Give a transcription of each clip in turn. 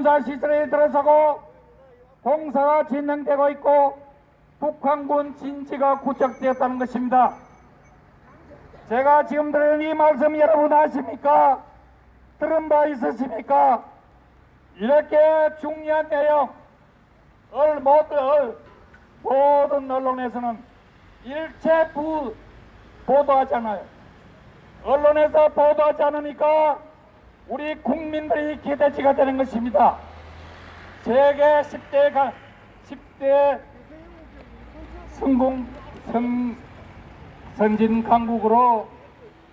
군사 시설에 들어서고 공사가 진행되고 있고 북한군 진지가 구축되었다는 것입니다. 제가 지금 드리는 이 말씀 여러분 아십니까? 들은 바 있으십니까? 이렇게 중요한 내용 을 모두 모든 언론에서는 일체 부 보도하잖아요. 언론에서 보도하지 않으니까 우리 국민들이 기대치가 되는 것입니다. 세계 10대 가 10대 성공 성 선진 강국으로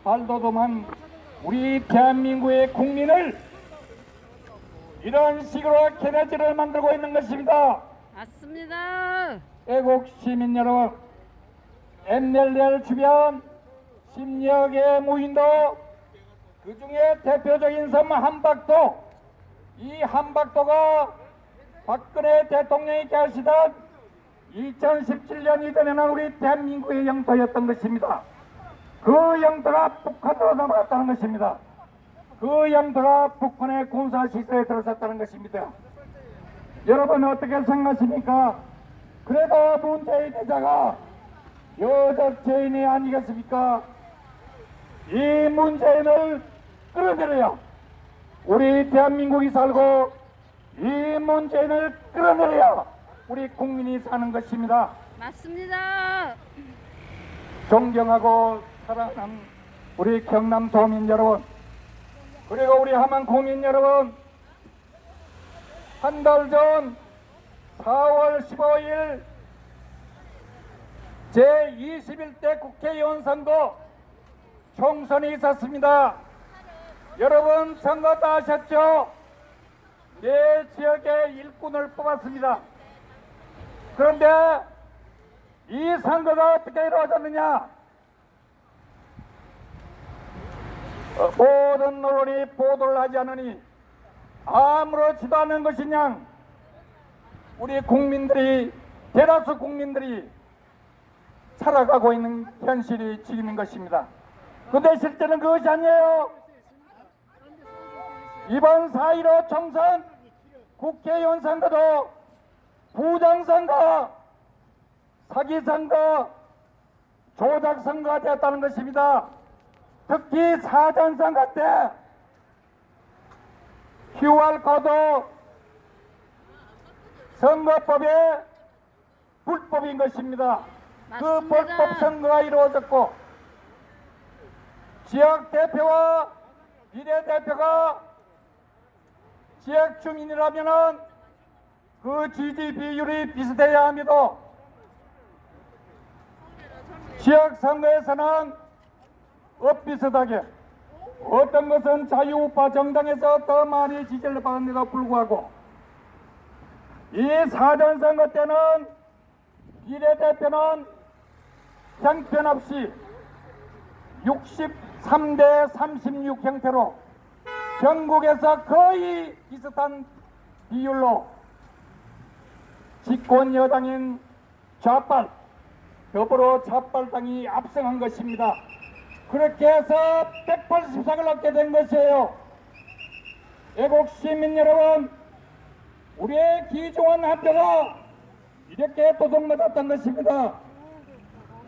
발돋움한 우리 대한민국의 국민을 이런 식으로 개대지를 만들고 있는 것입니다. 맞습니다. 애국 시민 여러분, NLL 주변 10여 개 무인도 그 중에 대표적인 섬 한박도 이 한박도가 박근혜 대통령이 계시던 2017년 이전에는 우리 대한민국의 영토였던 것입니다. 그 영토가 북한으로 넘어갔다는 것입니다. 그 영토가 북한의 군사시설에 들어섰다는 것입니다. 여러분 어떻게 생각하십니까? 그래도 문재인 대자가 여적 죄인이 아니겠습니까? 이 문재인을 끌어내려야 우리 대한민국이 살고 이 문재인을 끌어내려야 우리 국민이 사는 것입니다. 맞습니다. 존경하고 사랑하는 우리 경남 도민 여러분 그리고 우리 함안 국민 여러분 한 달 전 4월 15일 제21대 국회의원 선거 총선이 있었습니다. 여러분 선거 다 하셨죠? 내 지역의 일꾼을 뽑았습니다. 그런데 이 선거가 어떻게 이루어졌느냐? 어, 모든 언론이 보도를 하지 않으니 아무렇지도 않은 것이냐? 우리 국민들이 대다수 국민들이 살아가고 있는 현실이 지금인 것입니다. 근데 실제는 그것이 아니에요. 이번 4.15 총선 국회의원 선거도 부정선거, 사기선거, 조작선거가 되었다는 것입니다. 특히 사전선거 때 QR코드 선거법의 불법인 것입니다. 그 맞습니다. 불법 선거가 이루어졌고 지역 대표와 비례대표가 지역 주민이라면은 그 비율이 비슷해야 합니다. 지역 선거에서는 엇비슷하게 어떤 것은 자유우파 정당에서 더 많이 지지를 받는데도 불구하고 이 사전선거 때는 비례대표는 형편없이 63대 36 형태로 전국에서 거의 비슷한 비율로 집권 여당인 좌빨 더불어 좌빨당이 압승한 것입니다. 그렇게 해서 180석을 얻게 된 것이에요. 애국 시민 여러분, 우리의 기종원 합표가 이렇게 도둑맞았던 것입니다.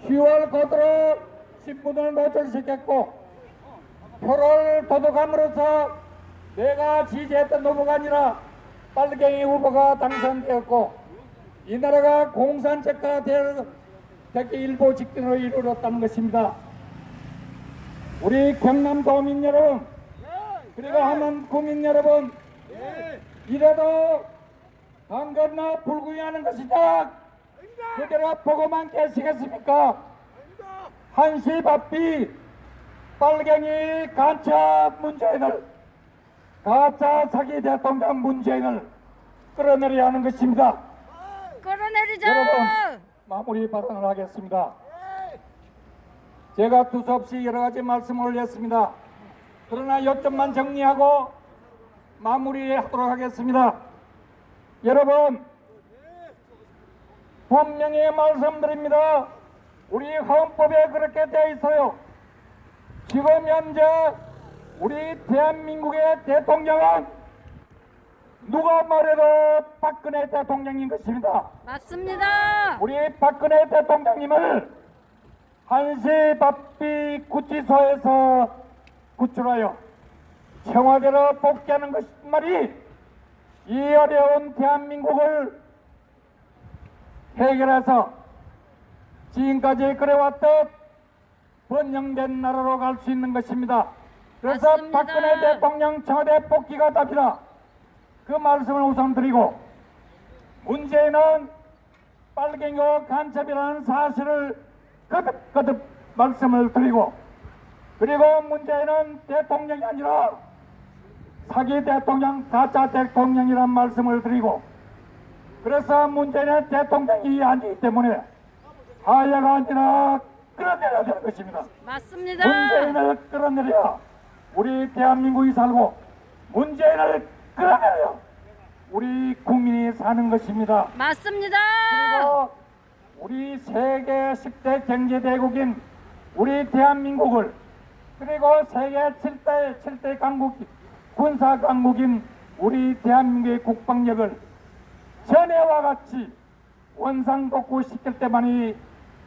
10월 거드로 신분을 노출시켰고 표를 도둑함으로써 내가 지지했던 후보가 아니라 빨갱이 후보가 당선되었고 이 나라가 공산체가 되기 일보 직전으로 이르렀다는 것입니다. 우리 경남 도민 여러분 그리고 하남 국민 여러분 이래도 방건나 불구이하는 것이다 그대로 보고만 계시겠습니까 한시 바삐 빨갱이 가짜 문재인을 가짜 사기 대통령 문재인을 끌어내려야 하는 것입니다 끌어내리자. 여러분 마무리 발언을 하겠습니다. 제가 두서없이 여러 가지 말씀을 올렸습니다. 그러나 요점만 정리하고 마무리하도록 하겠습니다. 여러분 분명히 말씀드립니다. 우리 헌법에 그렇게 되어 있어요. 지금 현재 우리 대한민국의 대통령은 누가 말해도 박근혜 대통령인 것입니다. 맞습니다. 우리 박근혜 대통령님을 한시 bab비 구치소에서 구출하여 청와대로 복귀하는 것 말이 이 어려운 대한민국을 해결해서 지금까지 그래왔던 번영된 나라로 갈 수 있는 것입니다. 그래서 맞습니다. 박근혜 대통령 청와대 복귀가 답이다. 그 말씀을 우선 드리고 문제는 빨갱이와 간첩이라는 사실을 거듭 거듭 말씀을 드리고 그리고 문제는 대통령이 아니라 사기 대통령, 가짜 대통령이란 말씀을 드리고 그래서 문제는 대통령이 아니기 때문에 하야가 아니라 끌어내려야 되는 것입니다. 맞습니다. 문재인을 끌어내려야 우리 대한민국이 살고 문재인을 끌어내려야 우리 국민이 사는 것입니다. 맞습니다. 그리고 우리 세계 10대 경제대국인 우리 대한민국을 그리고 세계 7대, 7대 강국, 군사 강국인 우리 대한민국의 국방력을 전에와 같이 원상복구시킬 때만이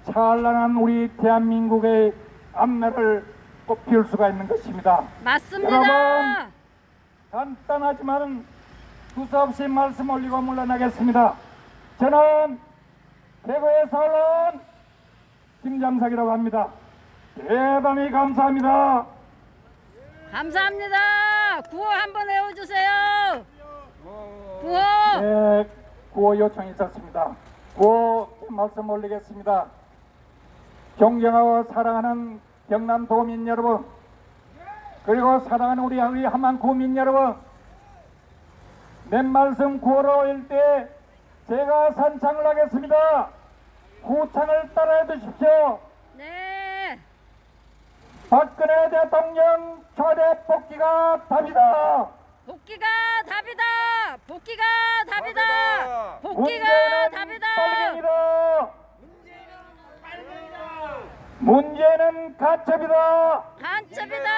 찬란한 우리 대한민국의 앞날을 꽃피울 수가 있는 것입니다. 맞습니다. 여러분. 간단하지만 두서없이 말씀 올리고 물러나겠습니다. 저는 대구의 서울은 김장석이라고 합니다. 대단히 감사합니다. 감사합니다. 구호 한번 외워주세요. 구호. 네, 구호 요청이 있었습니다. 구호 말씀 올리겠습니다. 존경하고 사랑하는 경남 도민 여러분, 그리고 사랑하는 우리 우리 함안 구민 여러분, 내 말씀 구호로 올때 제가 선창을 하겠습니다. 구창을 따라해 주십시오. 네. 박근혜 대통령 초대 복귀가 답이다. 복귀가 답이다. 복귀가 답이다. 복귀가 답이다. 빨갱이다. 문제는 가첩이다. 간첩이다.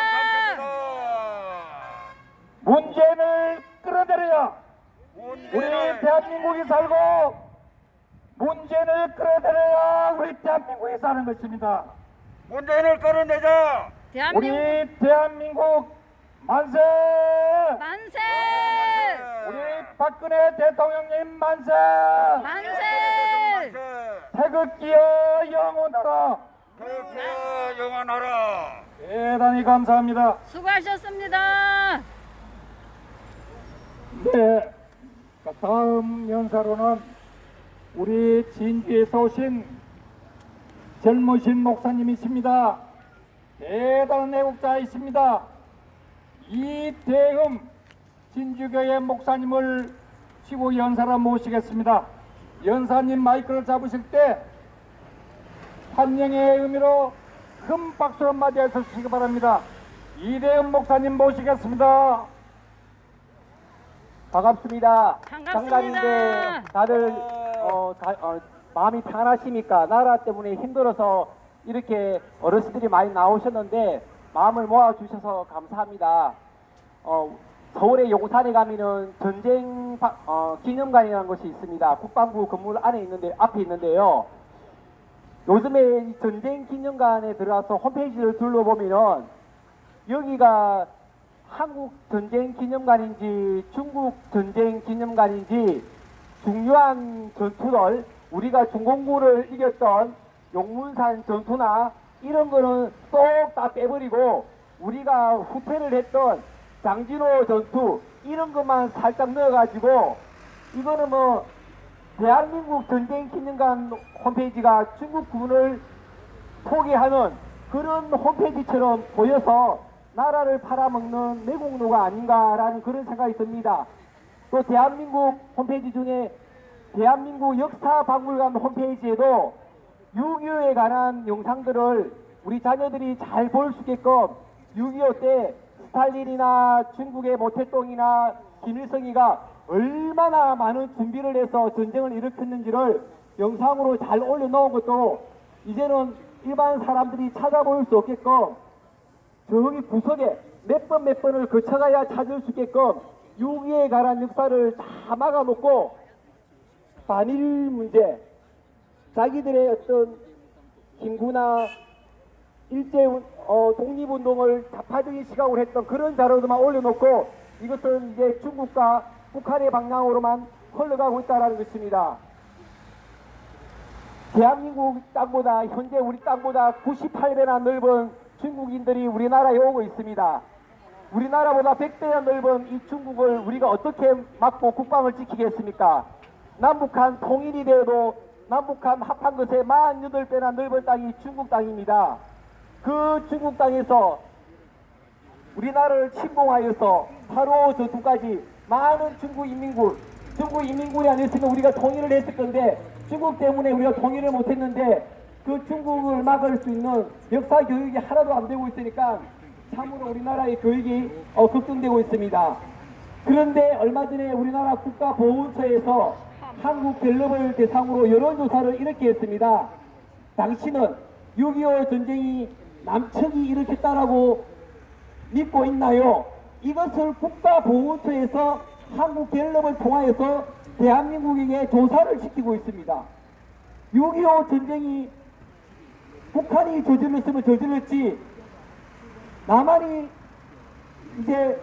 문재인을 끌어내려야 우리 대한민국이 살고 문재인을 끌어내려야 우리 대한민국이 사는 것입니다. 문재인을 끌어내자. 우리 대한민국 대한민국 만세! 만세. 우리 박근혜 대통령님 만세! 만세. 태극기여 영원하라! 태극기여 영원하라. 대단히 감사합니다. 수고하셨습니다. 네, 자, 다음 연사로는 우리 진주에서 오신 젊으신 목사님이십니다. 대단한 애국자이십니다. 이대흠 진주교회 목사님을 치고 연사로 모시겠습니다. 연사님 마이크를 잡으실 때 환영의 의미로 큰 박수로 맞이해 주시기 바랍니다. 이대흠 목사님 모시겠습니다. 반갑습니다. 반갑습니다. 장관인데 다들 어, 다- 어, 마음이 편하십니까? 나라 때문에 힘들어서 이렇게 어르신들이 많이 나오셨는데 마음을 모아주셔서 감사합니다. 어, 서울의 용산에 가면은 전쟁 바- 어, 기념관이라는 것이 있습니다. 국방부 건물 안에 있는데 앞에 있는데요. 요즘에 이 전쟁 기념관에 들어가서 홈페이지를 둘러보면은 여기가 한국 전쟁 기념관인지 중국 전쟁 기념관인지 중요한 전투들 우리가 중공구를 이겼던 용문산 전투나 이런 거는 쏙 다 빼버리고 우리가 후퇴를 했던 장진호 전투 이런 것만 살짝 넣어가지고 이거는 뭐 대한민국 전쟁 기념관 홈페이지가 중국군을 포기하는 그런 홈페이지처럼 보여서 나라를 팔아먹는 내국노가 아닌가라는 그런 생각이 듭니다. 또 대한민국 홈페이지 중에 대한민국 역사박물관 홈페이지에도 6.25에 관한 영상들을 우리 자녀들이 잘 볼 수 있게끔 6.25 때 스탈린이나 중국의 모태똥이나 김일성이가 얼마나 많은 준비를 해서 전쟁을 일으켰는지를 영상으로 잘 올려놓은 것도 이제는 일반 사람들이 찾아볼 수 없게끔 저기 구석에 몇 번 몇 번을 거쳐가야 찾을 수 있게끔 6.25에 관한 역사를 다 막아놓고 반일 문제, 자기들의 어떤 김구나 일제 어, 독립운동을 자파적인 시각으로 했던 그런 자료들만 올려놓고 이것은 이제 중국과 북한의 방향으로만 흘러가고 있다는 것입니다. 대한민국 땅보다 현재 우리 땅보다 98배나 넓은 중국인들이 우리나라에 오고 있습니다. 우리나라보다 100배나 넓은 이 중국을 우리가 어떻게 막고 국방을 지키겠습니까? 남북한 통일이 되어도 남북한 합한 것에 48배나 넓은 땅이 중국 땅입니다. 그 중국 땅에서 우리나라를 침공하여서 바로 전투까지 많은 중국 인민군, 중국 인민군이 아니었으면 우리가 통일을 했을 건데 중국 때문에 우리가 통일을 못했는데 그 중국을 막을 수 있는 역사 교육이 하나도 안 되고 있으니까 참으로 우리나라의 교육이 어, 걱정되고 있습니다. 그런데 얼마 전에 우리나라 국가보훈처에서 한국 갤럽을 대상으로 여론조사를 이렇게 했습니다. 당신은 6.25 전쟁이 남측이 일으켰다라고 믿고 있나요? 이것을 국가보훈처에서 한국 갤럽을 통하여서 대한민국에게 조사를 시키고 있습니다. 6.25 전쟁이 북한이 저질렀으면 저질렀지 남한이 이제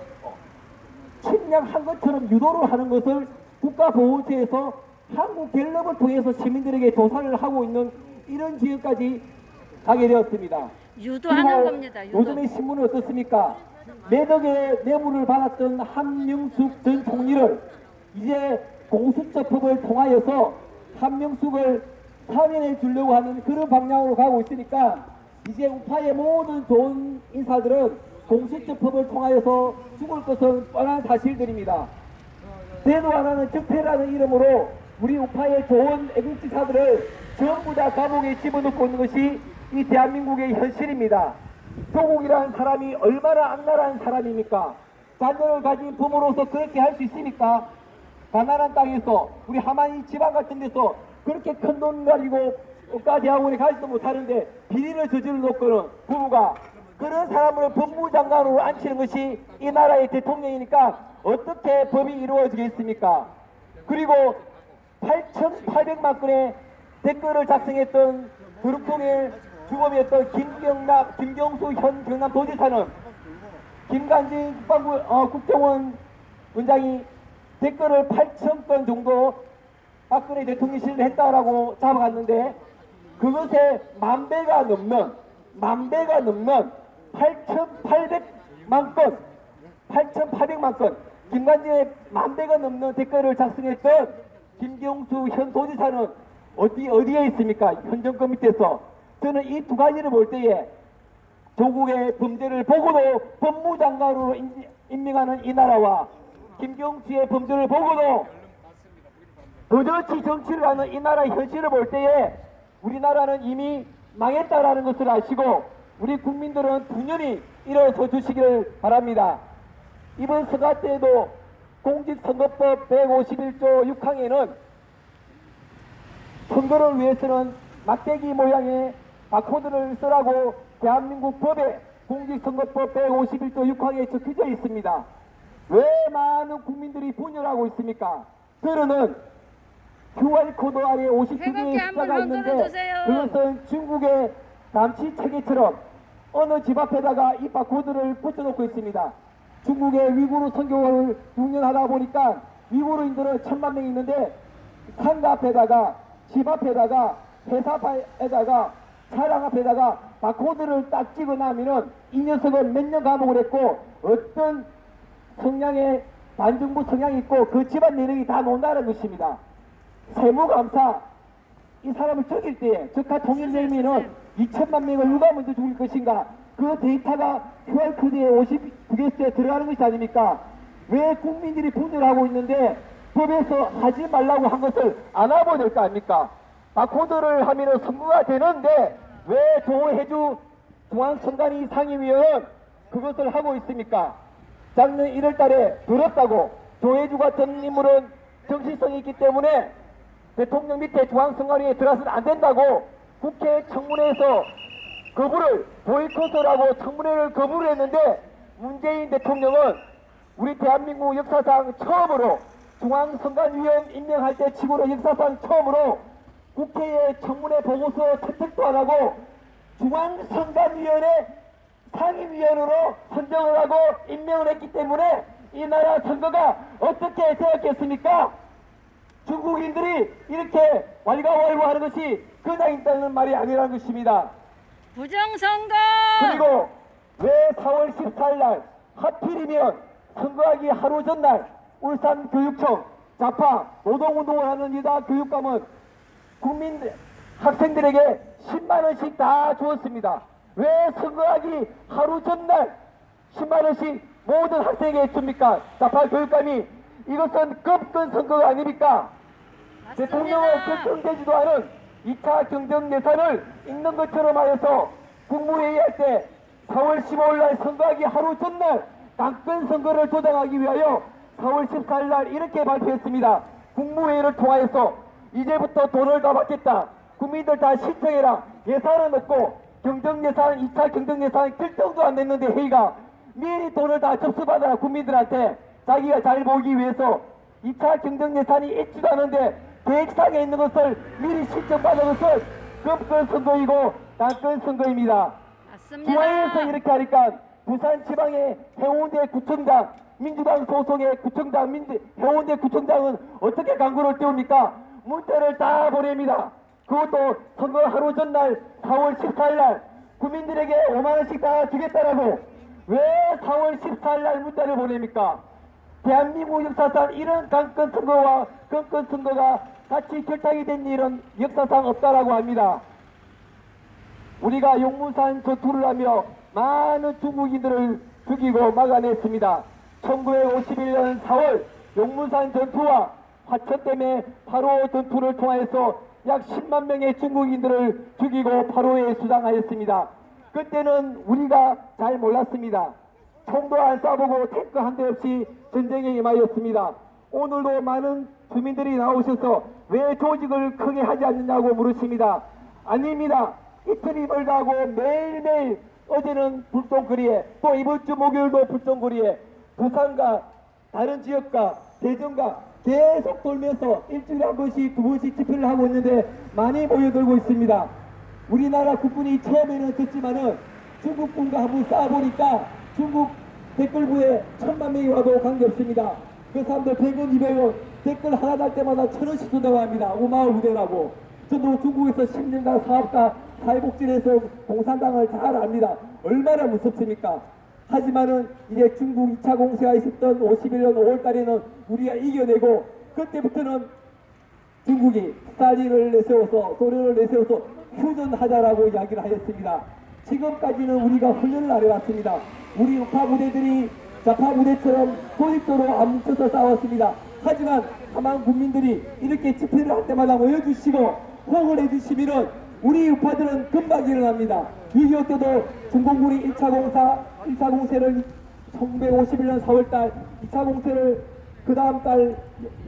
침략한 것처럼 유도를 하는 것을 국가보훈처에서 한국 갤럽을 통해서 시민들에게 조사를 하고 있는 이런 지역까지 가게 되었습니다. 유도하는 겁니다. 유도. 요즘의 신문은 어떻습니까? 매덕의 뇌물을 받았던 한명숙 전 총리를 이제 공수처법을 통하여서 한명숙을 사면해 주려고 하는 그런 방향으로 가고 있으니까 이제 우파의 모든 좋은 인사들은 공수처법을 통하여서 죽을 것은 뻔한 사실들입니다. 대도 안 하는 적폐라는 이름으로 우리 우파의 좋은 애국지사들을 전부 다 감옥에 집어넣고 있는 것이 이 대한민국의 현실입니다. 조국이라는 사람이 얼마나 악랄한 사람입니까? 자녀를 가진 부모로서 그렇게 할 수 있습니까? 가난한 땅에서 우리 하만이 지방 같은 데서 그렇게 큰 돈 가지고 국가 대학원에 가지도 못하는데 비리를 저질러 놓고는 부부가 그런 사람을 법무장관으로 앉히는 것이 이 나라의 대통령이니까 어떻게 법이 이루어지겠습니까? 그리고 8,800만 건의 댓글을 작성했던 드루풍의 주범이었던 김경남, 김경수 현 경남도지사는 김관진 국방부 어, 국정원 원장이 댓글을 8,000건 정도 박근혜 대통령실을 했다라고 잡아갔는데 그것에 만 배가 넘는 만 배가 넘는 8,800만 건 8,800만 건 김관진의 만 배가 넘는 댓글을 작성했던 김경수 현 도지사는 어디 어디에 있습니까? 현 정권 밑에서 저는 이 두 가지를 볼 때에 조국의 범죄를 보고도 법무장관으로 임- 임명하는 이 나라와 김경수의 범죄를 보고도 버젓이 정치를 하는 이 나라의 현실을 볼 때에 우리나라는 이미 망했다라는 것을 아시고 우리 국민들은 분연히 일어서 주시기를 바랍니다. 이번 선거 때에도 공직선거법 151조 6항에는 선거를 위해서는 막대기 모양의 바 코드를 쓰라고 대한민국 법에 공직선거법 151조 6항에 적혀져 있습니다. 왜 많은 국민들이 분열하고 있습니까? 그러는 QR코드 아래 52개의 해볼게 한번 숫자가 있는데. 그것은 중국의 남치 체계처럼 어느 집 앞에다가 이 바코드를 붙여놓고 있습니다. 중국의 위구르 선교를 6년 하다 보니까 위구르인들은 천만 명이 있는데 상가 앞에다가 집 앞에다가 회사 앞에다가 차량 앞에다가 바코드를 딱 찍어 놔면은 이 녀석은 몇 년 감옥을 했고 어떤 성향의 반정부 성향이 있고 그 집안 내력이 다 논다는 것입니다. 세무감사 이 사람을 죽일 때에 적화 통일되면은 2천만 명을 누가 먼저 죽일 것인가 그 데이터가 QR코드에 59개수에 들어가는 것이 아닙니까? 왜 국민들이 분열하고 있는데 법에서 하지 말라고 한 것을 안 하고 될거 아닙니까? 바코드를 하면 은 선거가 되는데 왜 조혜주 중앙선관위 상임위원은 그것을 하고 있습니까? 작년 1월 달에 들었다고 조혜주 같은 인물은 정신성이 있기 때문에 대통령 밑에 중앙선관위에 들어서는 안 된다고 국회 청문회에서 거부를 보이콧을 하고 청문회를 거부를 했는데 문재인 대통령은 우리 대한민국 역사상 처음으로 중앙선관위원 임명할 때 치고는 역사상 처음으로 국회에 청문회 보고서 채택도 안 하고 중앙선관위원회 상임위원으로 선정을 하고 임명을 했기 때문에 이 나라 선거가 어떻게 되었겠습니까? 중국인들이 이렇게 왈가왈부 하는 것이 그냥 있다는 말이 아니라는 것입니다. 부정선거. 그리고 왜 4월 14일 날 하필이면 선거하기 하루 전날 울산 교육청 좌파 노동운동을 하는 이다 교육감은 국민 학생들에게 10만 원씩 다 주었습니다. 왜 선거하기 하루 전날 10만 원씩 모든 학생에게 줍니까? 좌파 교육감이 이것은 급근 선거가 아닙니까? 대통령을. 결정되지도 않은 2차 경정 예산을 읽는 것처럼 하여서 국무회의 할 때 4월 15일 날 선거하기 하루 전날 당권 선거를 조장하기 위하여 4월 14일 날 이렇게 발표했습니다. 국무회의를 통하여서 이제부터 돈을 다 받겠다. 국민들 다 신청해라. 예산은 없고 경정 예산, 2차 경정 예산 결정도 안 됐는데 회의가 미리 돈을 다 접수받아라 국민들한테 자기가 잘 보기 위해서 2차 경정 예산이 있지도 않은데 계획상에 있는 것을 미리 신청받은 것은 급권 선거이고 당권 선거입니다. 중앙에서 이렇게 하니까 부산 지방의 해운대 구청장 민주당 소속의 구청장 민주, 해운대 구청장은 어떻게 광고를 띄웁니까? 문자를 다 보냅니다. 그것도 선거 하루 전날 4월 14일 날 국민들에게 5만 원씩 다 주겠다라고 왜 4월 14일 날 문자를 보냅니까? 대한민국 역사상 이런 강권 선거와 건권 선거가 같이 결탁이 된 일은 역사상 없다라고 합니다. 우리가 용문산 전투를 하며 많은 중국인들을 죽이고 막아냈습니다. 1951년 4월 용문산 전투와 화천댐의 8호 전투를 통하여서 약 10만 명의 중국인들을 죽이고 8호에 수장하였습니다. 그때는 우리가 잘 몰랐습니다. 총도 안 쏴보고 탱크 한 대 없이 전쟁에 임하였습니다. 오늘도 많은 주민들이 나오셔서 왜 조직을 크게 하지 않느냐고 물으십니다. 아닙니다. 이틀이 멀다고 매일매일 어제는 불똥거리에 또 이번 주 목요일도 불똥거리에 부산과 다른 지역과 대전과 계속 돌면서 일주일에 한 번씩 두 번씩 집회를 하고 있는데 많이 모여들고 있습니다. 우리나라 국군이 처음에는 졌지만은 중국군과 한번 싸워보니까 중국 댓글부에 천만 명이 와도 관계없습니다. 그 사람들 100원, 200원 댓글 하나 달 때마다 천 원씩 쏜다고 합니다. 오마을 부대라고. 저도 중국에서 10년간 사업가 사회복지에서 공산당을 잘 압니다. 얼마나 무섭습니까? 하지만은 이제 중국 2차 공세가 있었던 51년 5월 달에는 우리가 이겨내고 그때부터는 중국이 스탈린을 내세워서 소련을 내세워서 휴전하자라고 이야기를 하였습니다. 지금까지는 우리가 훈련을 안 해왔습니다. 우리 우파 부대들이 좌파 부대처럼 조직적으로 안 뭉쳐서 싸웠습니다. 하지만 다만 국민들이 이렇게 집회를 할 때마다 모여주시고 호응을 해주시면은 우리 우파들은 금방 일어납니다. 6.25 때도 중공군이 1차 공사, 1차 공세를 1951년 4월달, 2차 공세를 그 다음 달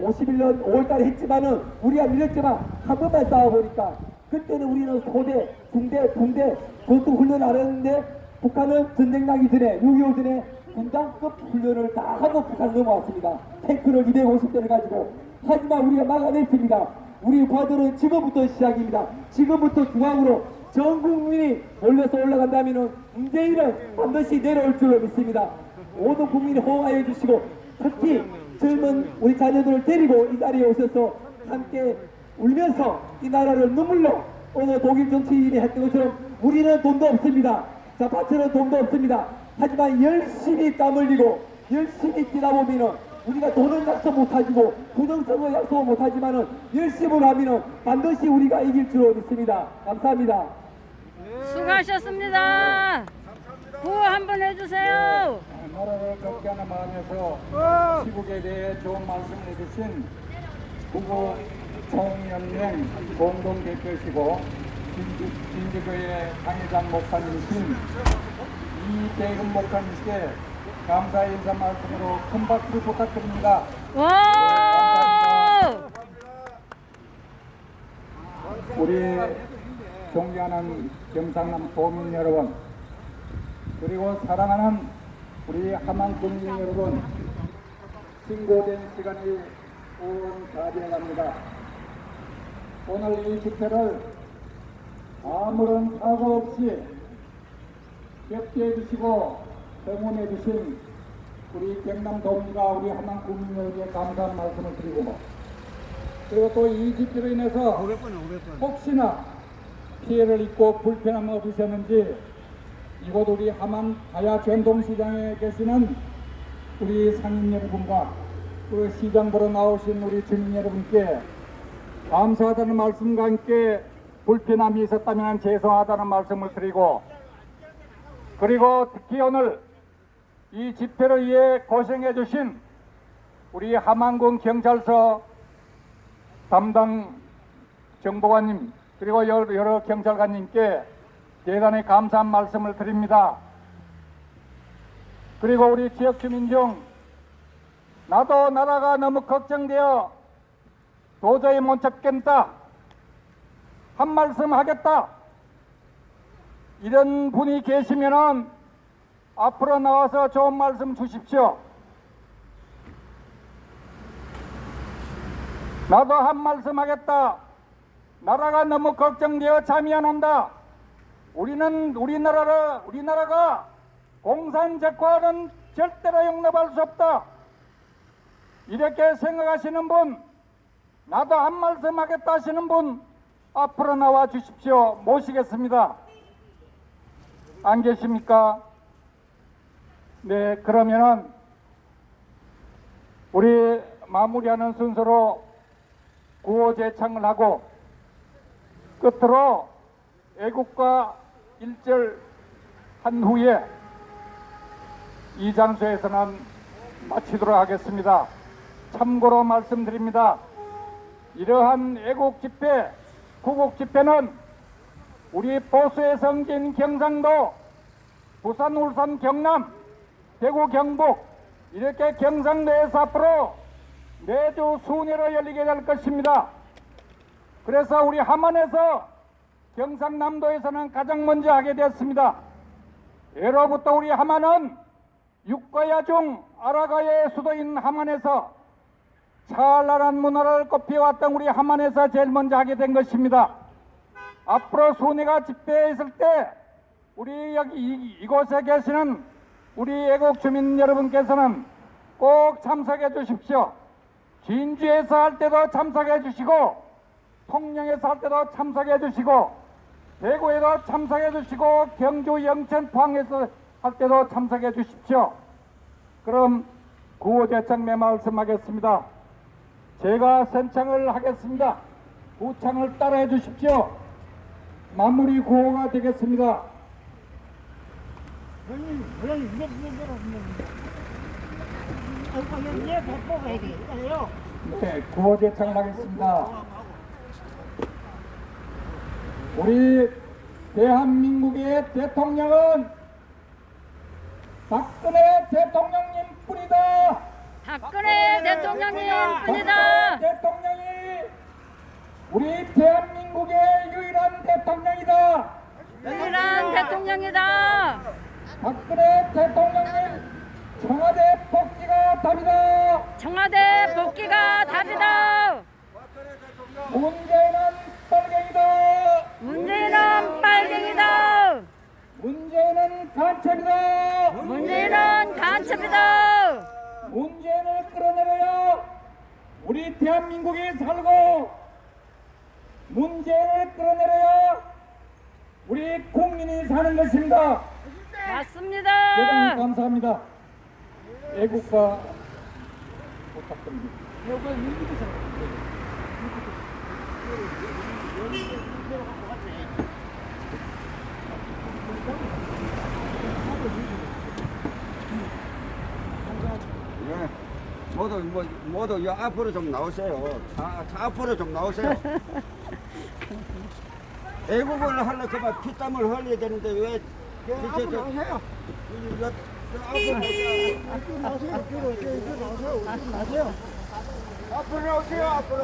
51년 5월달에 했지만은 우리가 밀렸지만 한 번만 싸워보니까 그때는 우리는 소대, 중대, 분대 그것도 훈련 안 했는데 북한은 전쟁 나기 전에 6.25 전에 군장급 훈련을 다 하고 북한 넘어왔습니다. 탱크를 250대를 가지고 하지만 우리가 막아냈습니다. 우리 부하들은 지금부터 시작입니다. 지금부터 중앙으로 전 국민이 몰려서 올라간다면 문재인은 반드시 내려올 줄로 믿습니다. 모든 국민이 호응하여 주시고 특히 젊은 우리 자녀들을 데리고 이 자리에 오셔서 함께 울면서 이 나라를 눈물로 오늘 독일 정치인이 했던 것처럼 우리는 돈도 없습니다. 자파처럼 돈도 없습니다. 하지만 열심히 땀 흘리고 열심히 뛰다 보면은 우리가 돈은 약속 못하지고 부정선거 약속 못하지만은 열심을 하면은 반드시 우리가 이길 줄로 믿습니다. 감사합니다. 수고하셨습니다. 구호 한번 해주세요. 나라를 걱정하는 마음에서 시국에 대해 좋은 말씀을 해주신 부부 총연맹 공동대표시고 진주, 진주교회 강의장 목사님이신 이대금 목사님께 감사 인사 말씀으로 큰 박수 부탁드립니다. 와! 우리 존경하는 경상남 도민 여러분 그리고 사랑하는 우리 국민 여러분 신고된 시간이 온 다되어갑니다. 오늘 이 집회를 아무런 사고 없이 겹게 해주시고 병원해 주신 우리 경남 도민과 우리 하남 국민에게 감사한 말씀을 드리고 그리고 또 이 집회로 인해서 혹시나 피해를 입고 불편함 얻으셨는지 이곳 우리 하남 가야 전동시장에 계시는 우리 상인 여러분과 그 시장 보러 나오신 우리 주민 여러분께 감사하다는 말씀과 함께 불편함이 있었다면 죄송하다는 말씀을 드리고 그리고 특히 오늘 이 집회를 위해 고생해 주신 우리 함안군 경찰서 담당 정보관님 그리고 여러, 경찰관님께 대단히 감사한 말씀을 드립니다. 그리고 우리 지역 주민 중 나도 나라가 너무 걱정되어 도저히 못 잡겠다 한 말씀 하겠다 이런 분이 계시면은 앞으로 나와서 좋은 말씀 주십시오. 나도 한 말씀 하겠다. 나라가 너무 걱정되어 잠이 안 온다. 우리는 우리나라를 우리나라가 공산적화는 절대로 용납할 수 없다. 이렇게 생각하시는 분, 나도 한 말씀 하겠다 하시는 분 앞으로 나와 주십시오. 모시겠습니다. 안 계십니까? 네, 그러면은 우리 마무리하는 순서로 구호 제창을 하고 끝으로 애국가 일절한 후에 이 장소에서는 마치도록 하겠습니다. 참고로 말씀드립니다. 이러한 애국 집회, 구국 집회는 우리 보수의 성진 경상도, 부산, 울산, 경남, 대구, 경북 이렇게 경상도에서 앞으로 매주 순회로 열리게 될 것입니다. 그래서 우리 함안에서 경상남도에서는 가장 먼저 하게 됐습니다. 예로부터 우리 함안은 육가야 중 아라가야의 수도인 함안에서 찬란한 문화를 꽃피워왔던 우리 함안에서 제일 먼저 하게 된 것입니다. 앞으로 순회가 집회에 있을 때 우리 여기 이- 이곳에 계시는 우리 애국 주민 여러분께서는 꼭 참석해 주십시오. 진주에서 할 때도 참석해 주시고 통영에서 할 때도 참석해 주시고 대구에도 참석해 주시고 경주 영천 포항에서 할 때도 참석해 주십시오. 그럼 구호대창매 말씀하겠습니다. 제가 선창을 하겠습니다. 구창을 따라해 주십시오. 마무리 구호가 되겠습니다. 네, 구호 제창을 하겠습니다. 우리 대한민국의 대통령은 박근혜 대통령님 뿐이다. 박근혜 대통령님 뿐이다. 대통령이 우리 대한민국의 유일한 대통령이다. 유일한 대통령이다. 박근혜 대통령님 청와대 복지가 답이다. 청와대 복귀가 답이다. 문재 간첩이다. 문재인은 간첩이다. 문재인을 끌어내려야 우리 대한민국이 살고 문재인을 끌어내려야 우리 국민이 사는 것입니다. 대단히 맞습니다. 감사합니다. 애국가 부탁드립니다. 예. 모두 뭐 모두 요 앞으로 좀 나오세요. 차, 차 앞으로 좀 나오세요. 애국을 하려 그만 피땀을 흘려야 되는데 왜 앞으로 나오세요. 앞으로 나오세요. 앞으로.